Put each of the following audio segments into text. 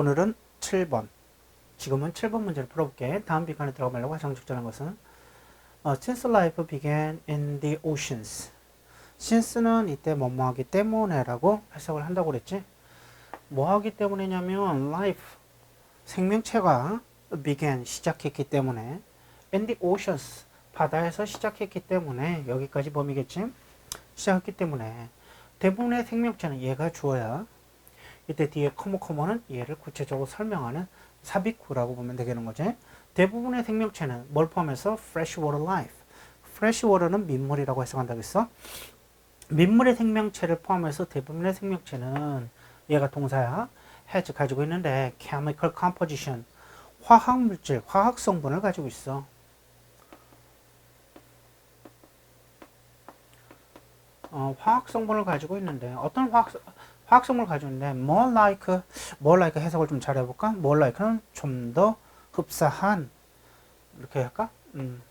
오늘은 7번. 지금은 7번 문제를 풀어볼게. 다음 비간에 들어가려고 가장 적절한 것은 어, Since life began in the oceans. since는 이때 뭐뭐 하기 때문에라고 해석을 한다고 그랬지. 뭐 하기 때문이냐면 life 생명체가 began 시작했기 때문에 in the oceans 바다에서 시작했기 때문에 여기까지 범위겠지. 시작했기 때문에 대부분의 생명체는 얘가 주어야 이때 뒤에 커머커머는 얘를 구체적으로 설명하는 삽입구라고 보면 되겠는 거지. 대부분의 생명체는 뭘 포함해서 freshwater life. freshwater는 민물이라고 해석한다고 했어. 민물의 생명체를 포함해서 대부분의 생명체는 얘가 동사야. has 가지고 있는데 chemical composition 화학 물질, 화학 성분을 가지고 있어. 어, 화학 성분을 가지고 있는데 어떤 화학 화학 성분을 가지고 있는데 more like more like 해석을 좀 잘 해 볼까? more like는 좀 더 흡사한 이렇게 할까? 음.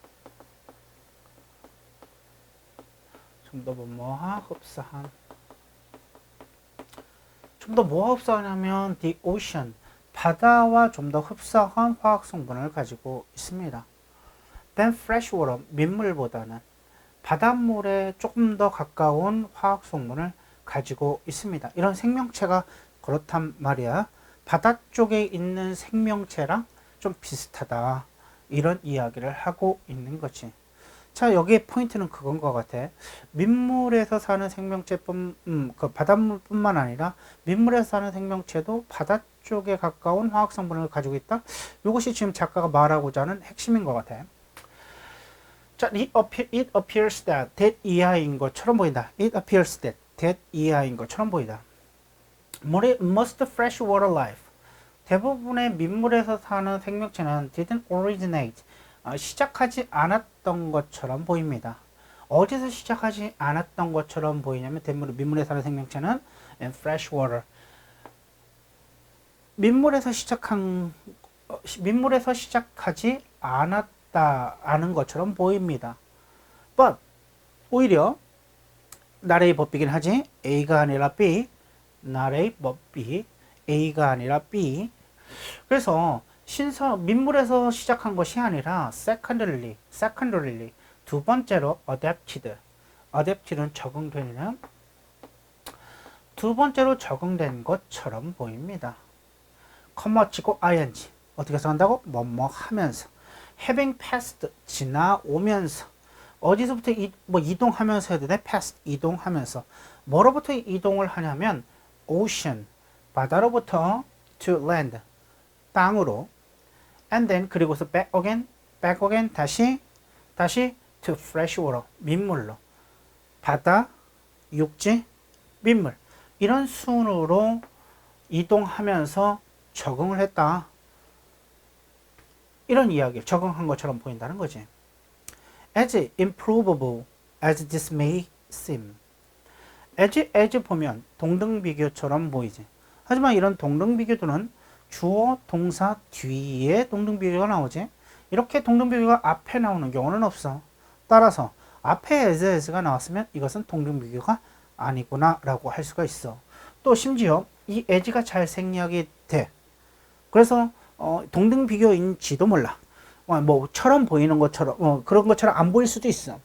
좀더 뭐뭐하 흡사한 좀 더 뭐가 흡사하냐면 the ocean 바다와 좀 더 흡사한 화학 성분을 가지고 있습니다. than freshwater 민물보다는 바닷물에 조금 더 가까운 화학 성분을 가지고 있습니다. 이런 생명체가 그렇단 말이야. 바다 쪽에 있는 생명체랑 좀 비슷하다. 이런 이야기를 하고 있는 거지. 자, 여기에 포인트는 그건 것 같아. 민물에서 사는 생명체뿐, 음, 그 바닷물뿐만 아니라 민물에서 사는 생명체도 바다 쪽에 가까운 화학 성분을 가지고 있다. 이것이 지금 작가가 말하고자 하는 핵심인 것 같아. 자, it, appear, appears that that 이하인 것처럼 보인다. It appears that that 이하인 것처럼 보인다. Most freshwater life. 대부분의 민물에서 사는 생명체는 didn't originate. 어, 시작하지 않았던 것처럼 보입니다. 어디서 시작하지 않았던 것처럼 보이냐면 대물, 민물에 사는 생명체는 in freshwater. 민물에서 시작한 어, 민물에서 시작하지 않았다 아는 것처럼 보입니다. But 오히려 나라의 법이긴 하지. A가 아니라 B 나라의 법 B A가 아니라 B. 그래서 신서 민물에서 시작한 것이 아니라 secondarily secondarily. 두 번째로 adapted. adapted는 적응되는 두 번째로 적응된 것처럼 보입니다. 커머치고 ing. 어떻게 써간다고? 뭐뭐 하면서. having passed 지나오면서 어디서부터 이, 뭐 이동하면서 해도 돼? pass 이동하면서 뭐로부터 이동을 하냐면 ocean 바다로부터 to land 땅으로 and then 그리고서 back again back again 다시 다시 to fresh water 민물로 바다 육지 민물 이런 순으로 이동하면서 적응을 했다. 이런 이야기를 적응한 것처럼 보인다는 거지. As improbable as this may seem. as, as 보면 동등 비교처럼 보이지. 하지만 이런 동등 비교도는 주어, 동사 뒤에 동등 비교가 나오지. 이렇게 동등 비교가 앞에 나오는 경우는 없어. 따라서 앞에 as, as가 나왔으면 이것은 동등 비교가 아니구나 라고 할 수가 있어. 또 심지어 이 as가 잘 생략이 돼. 그래서 어, 동등 비교인지도 몰라. 어, 뭐처럼 보이는 것처럼 어, 그런 것처럼 안 보일 수도 있어.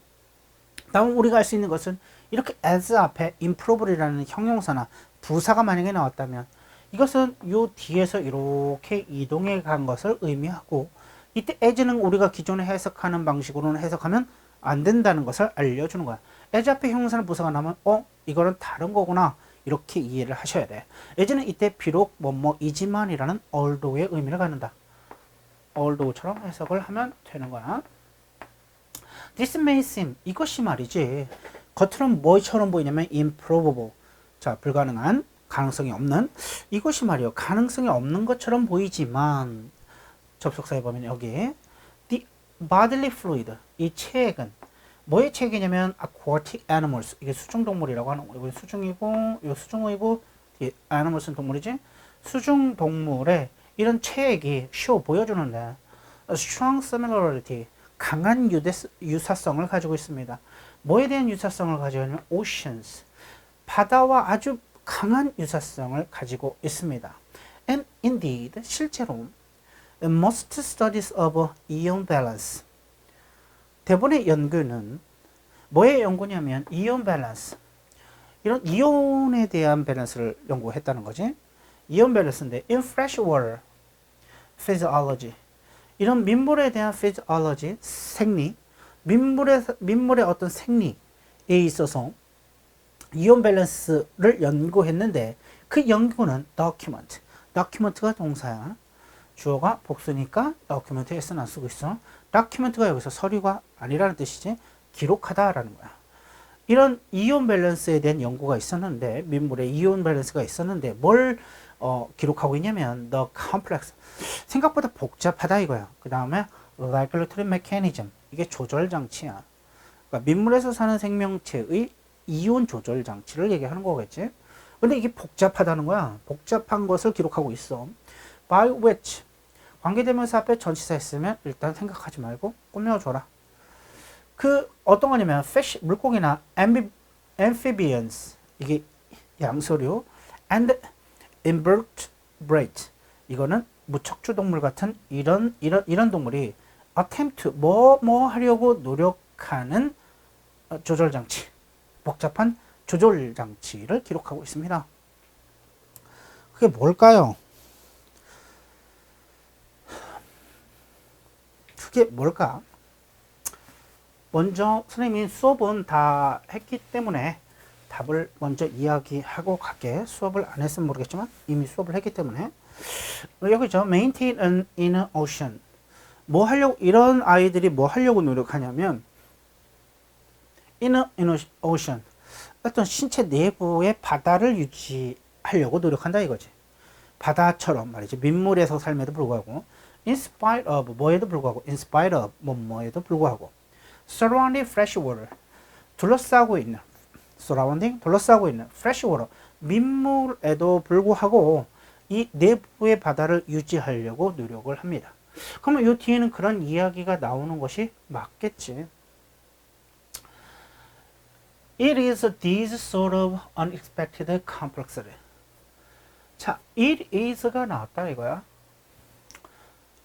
다음 우리가 알수 있는 것은 이렇게 as 앞에 improve이라는 형용사나 부사가 만약에 나왔다면 이것은 요 뒤에서 이렇게 이동해 간 것을 의미하고 이때 as는 우리가 기존에 해석하는 방식으로는 해석하면 안 된다는 것을 알려주는 거야. as 앞에 형용사나 부사가 나면 어 이거는 다른 거구나 이렇게 이해를 하셔야 돼. 예전에 이때 비록 뭐뭐이지만이라는 althought의 의미를 갖는다. Although처럼 해석을 하면 되는 거야. This may seem 이것이 말이지. 겉으로는 뭐처럼 보이냐면 improbable. 자, 불가능한 가능성이 없는 이것이 말이요. 가능성이 없는 것처럼 보이지만 접속사에 보면 여기 the bodily fluid 이 체액은 뭐의 책이냐면 aquatic animals 이게 수중 동물이라고 하는 거. 이거 수중이고 이거 수중어이고 animals는 동물이지. 수중 동물의 이런 체액이 쇼 보여주는데 strong similarity 강한 유대, 유사성을 가지고 있습니다. 뭐에 대한 유사성을 가지고 있냐면 oceans 바다와 아주 강한 유사성을 가지고 있습니다. And indeed, 실제로 most studies of ion balance 대부분의 연구는 뭐의 연구냐면 이온 밸런스 이런 이온에 대한 밸런스를 연구했다는 거지 이온 밸런스인데 in fresh water. Physiology. 이런 민물에 대한 physiology 생리 민물의 민물의 어떤 생리에 있어서 이온 밸런스를 연구했는데 그 연구는 document. Document가 동사야. 주어가 복수니까 document에 S는 쓰고 있어. Document가 여기서 서류가 아니라는 뜻이지 기록하다라는 거야. 이런 이온 밸런스에 대한 연구가 있었는데 민물에 이온 밸런스가 있었는데 뭘 어, 기록하고 있냐면 the complex. 생각보다 복잡하다 이거야. 그 다음에 regulatory mechanism. 이게 조절 장치야. 그러니까 민물에서 사는 생명체의 이온 조절 장치를 얘기하는 거겠지? 근데 이게 복잡하다는 거야. 복잡한 것을 기록하고 있어. by which 관계대명사 앞에 전치사 있으면 일단 생각하지 말고 꾸며줘라. 그 어떤 거냐면 fish 물고기나 amphibians. 이게 양서류. and invertebrate 이거는 무척추 동물 같은 이런 이런 이런 동물이 attempt 뭐뭐 하려고 노력하는 어, 조절 장치 복잡한 조절 장치를 기록하고 있습니다. 그게 뭘까요? 그게 뭘까? 먼저 선생님이 수업은 다 했기 때문에 답을 먼저 이야기하고 갈게. 수업을 안 했으면 모르겠지만 이미 수업을 했기 때문에 여기죠. Maintain an inner ocean. 뭐 하려고 이런 아이들이 뭐 하려고 노력하냐면 inner, inner ocean 어떤 신체 내부의 바다를 유지하려고 노력한다 이거지. 바다처럼 말이지 민물에서 삶에도 불구하고 in spite of 뭐에도 불구하고 in spite of 뭐 뭐에도 불구하고 surrounding fresh water 둘러싸고 있는 surrounding 둘러싸고 있는 water 민물에도 불구하고 이 내부의 바다를 유지하려고 노력을 합니다. 그러면 이 뒤에는 그런 이야기가 나오는 것이 맞겠지. It is these sort of unexpected complexity. 자, it is가 나왔다 이거야.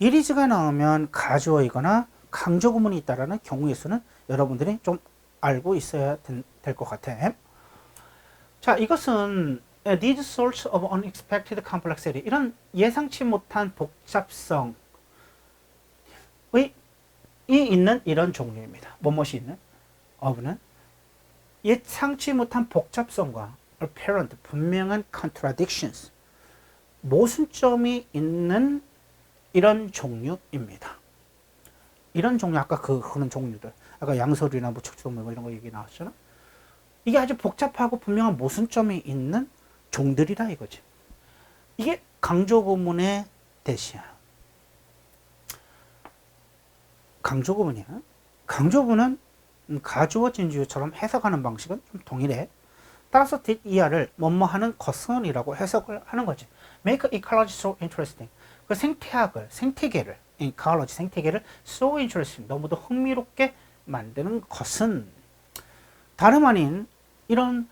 it is가 나오면 가주어이거나 강조 구문이 있다라는 경우의 수는 여러분들이 좀 알고 있어야 될 것 같아. 자, 이것은 these sorts of unexpected complexity 이런 예상치 못한 복잡성의 이 있는 이런 종류입니다. 뭐뭇이 있는 of는 예상치 못한 복잡성과 apparent 분명한 contradictions 모순점이 있는 이런 종류입니다. 이런 종류 아까 그 그런 종류들 아까 양서류나 무척지동물 뭐 이런 거 얘기 나왔잖아. 이게 아주 복잡하고 분명한 모순점이 있는 종들이다 이거지. 이게 강조 구문의 대시야. 강조 구문이야. 강조 구문은 가주어 진주어처럼 해석하는 방식은 좀 동일해. 따라서 did 이하를 뭐뭐 하는 것은이라고 해석을 하는 거지. Make ecology so interesting. 그 생태학을, 생태계를, ecology, 생태계를 so interesting, 너무도 흥미롭게 만드는 것은 다름 아닌 이런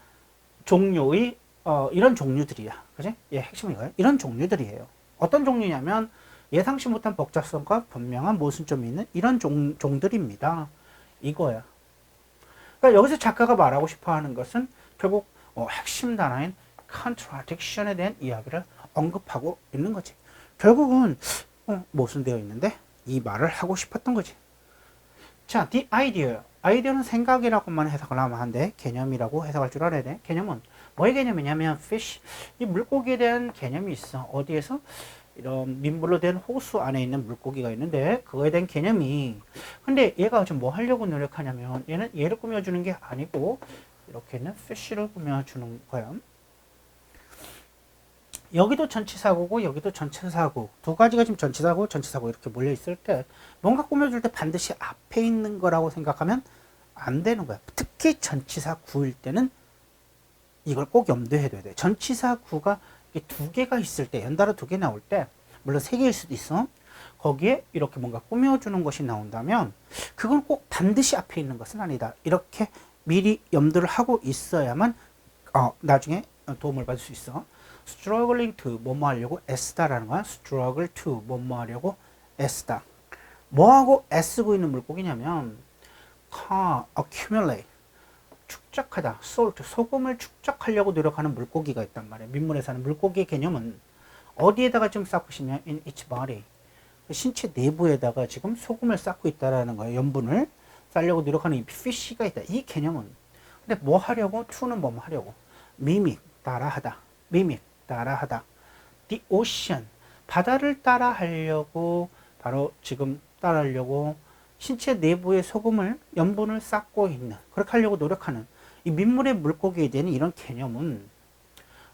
종류의, 어, 이런 종류들이야. 그지? 예, 핵심은 이거예요. 이런 종류들이에요. 어떤 종류냐면 예상치 못한 복잡성과 분명한 모순점이 있는 이런 종, 종들입니다. 이거야. 그러니까 여기서 작가가 말하고 싶어 하는 것은 결국 어, 핵심 단어인 contradiction에 대한 이야기를 언급하고 있는 거지. 결국은 어, 모순되어 있는데 이 말을 하고 싶었던 거지. 자, the idea. 아이디어는 생각이라고만 해석을 하면 한데 개념이라고 해석할 줄 알아야 돼. 개념은 뭐의 개념이냐면 fish. 이 물고기에 대한 개념이 있어. 어디에서? 이런 민물로 된 호수 안에 있는 물고기가 있는데 그거에 대한 개념이 근데 얘가 지금 뭐 하려고 노력하냐면 얘는 얘를 꾸며주는 게 아니고 이렇게 는 fish를 꾸며주는 거야. 여기도 전치사고고 여기도 전치사고 두 가지가 지금 전치사고 전치사고 이렇게 몰려 있을 때 뭔가 꾸며줄 때 반드시 앞에 있는 거라고 생각하면 안 되는 거야. 특히 전치사 구일 때는 이걸 꼭 염두에 둬야 돼. 전치사 구가 두 개가 있을 때 연달아 두 개 나올 때 물론 세 개일 수도 있어. 거기에 이렇게 뭔가 꾸며주는 것이 나온다면 그건 꼭 반드시 앞에 있는 것은 아니다. 이렇게 미리 염두를 하고 있어야만 어, 나중에 도움을 받을 수 있어. Struggling to 뭐뭐 하려고 애쓰다라는 거야. struggle to 뭐뭐 하려고 애쓰다. 뭐하고 애쓰고 있는 물고기냐면 accumulate 축적하다, salt 소금을 축적하려고 노력하는 물고기가 있단 말이에요. 민물에 사는 물고기의 개념은 어디에다가 지금 쌓고 싶냐? in its body 신체 내부에다가 지금 소금을 쌓고 있다라는 거예요. 염분을 쌓려고 노력하는 이 피쉬가 있다. 이 개념은 근데 뭐 하려고? to는 뭐 하려고? mimic 따라하다. mimic 따라하다. the ocean 바다를 따라하려고 바로 지금 따라하려고 신체 내부에 소금을 염분을 쌓고 있는 그렇게 하려고 노력하는 이 민물의 물고기에 대한 이런 개념은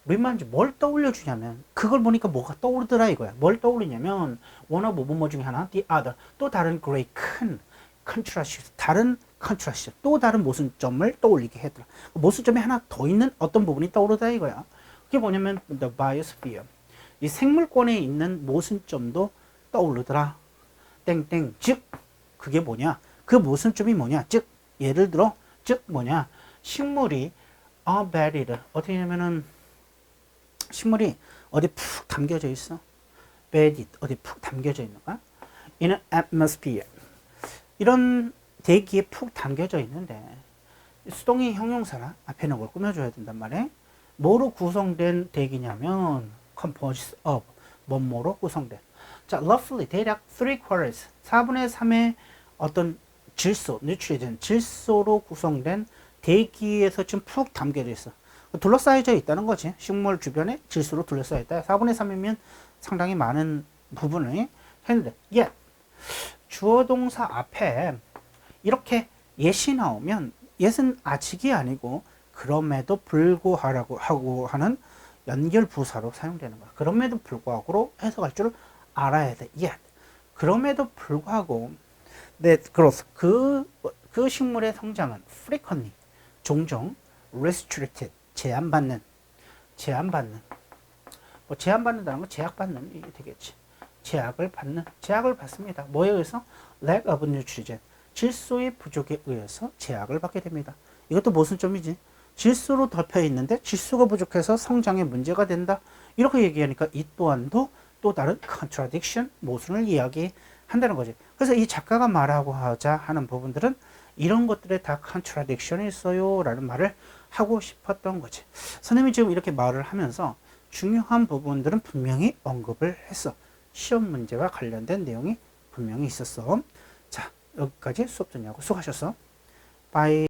우리만 뭘 떠올려 주냐면 그걸 보니까 뭐가 떠오르더라 이거야. 뭘 떠올리냐면 원어 뭐뭐 중에 하나, the other 또 다른 great 큰 컨트라스트 다른 컨트라스트 또 다른 모순점을 떠올리게 했더라. 그 모순점이 하나 더 있는 어떤 부분이 떠오르다 이거야. 그게 뭐냐면 the biosphere 이 생물권에 있는 모순점도 떠오르더라. 땡땡 즉 그게 뭐냐? 그 모순점이 뭐냐? 즉 예를 들어 즉 뭐냐? 식물이 are buried 어떻게 하냐면은 식물이 어디 푹 담겨져 있어. buried 어디 푹 담겨져 있는 거야. in atmosphere 이런 대기에 푹 담겨져 있는데 수동이 형용사라 앞에는 뭘 꾸며줘야 된단 말이야. 뭐로 구성된 대기냐면 composed of 뭐뭐로 구성된. 자, roughly 대략 3 quarters 4분의 3의 어떤 질소, nutrient 질소로 구성된 대기에서 지금 푹 담겨져 있어. 둘러싸여져 있다는 거지. 식물 주변에 질소로 둘러싸여 있다. 4분의 3이면 상당히 많은 부분을 했는데, 예. 주어 동사 앞에 이렇게 예시 나오면 예은 아직이 아니고 그럼에도 불구하라고 하고 하는 연결 부사로 사용되는 거야. 그럼에도 불구하고로 해석할 줄 알아야 돼. 예. 그럼에도 불구하고 네, 그렇소. 그, 그 식물의 성장은 frequently 종종 restricted 제한받는 제한받는 뭐 제한받는다는 건 제약받는 이게 되겠지. 제약을 받는 제약을 받습니다. 뭐에 의해서 lack of nutrition 질소의 부족에 의해서 제약을 받게 됩니다. 이것도 모순점이지. 질소로 덮여 있는데 질소가 부족해서 성장에 문제가 된다. 이렇게 얘기하니까 이 또한도 또 다른 contradiction 모순을 이야기한다는 거지. 그래서 이 작가가 말하고 하자 하는 부분들은 이런 것들에 다 contradiction이 있어요 라는 말을 하고 싶었던 거지. 선생님이 지금 이렇게 말을 하면서 중요한 부분들은 분명히 언급을 했어. 시험 문제와 관련된 내용이 분명히 있었어. 자, 여기까지 수업 듣냐고 수고하셨어. 바이.